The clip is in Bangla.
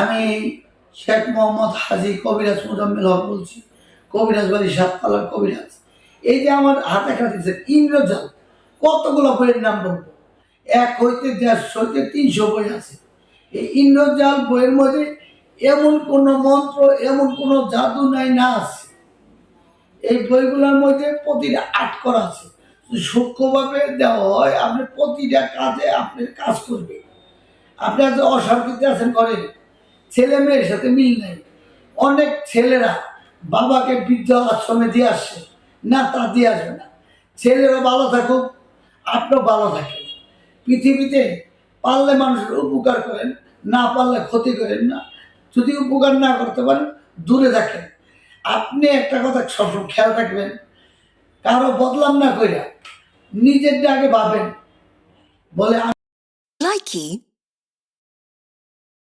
আমি শেখ মোহাম্মদ হাজি কবিরাজ মোজাম্মেল হক বলছি। কবিরাজ বাড়ি সাততলার কবিরাজ। এই যে আমার হাতে কাটিছে ইন্দ্রজাল, কতগুলো বইয়ের নাম বলব? এক হইতে দেড়শো হইতে তিনশো বই আছে। এই ইন্দ্রজাল বইয়ের মধ্যে এমন কোনো মন্ত্র, এমন কোনো জাদু নাই, না আছে। এই বইগুলোর মধ্যে প্রতিটা আট করা আছে। সূক্ষ্মভাবে দেওয়া হয়, আপনি প্রতিটা কাজে আপনি কাজ করবে আপনি আজ অশান্তিতে আছেন ঘরে ছেলে মেয়ের সাথে মিল নেই। অনেক ছেলেরা বাবাকে বৃদ্ধ আশ্রমে দিয়ে আসছে, না তা দিয়ে আসবে না। ছেলেরা ভালো থাকুক, আপনিও ভালো থাকেন। পৃথিবীতে পারলে মানুষের উপকার করেন, না পারলে ক্ষতি করেন না। যদি উপকার না করতে পারেন, দূরে থাকেন। আপনি একটা কথা সবসময় খেয়াল রাখবেন, কারও বদলাম না কইরা নিজেরটা আগে ভাবেন। বলে Likey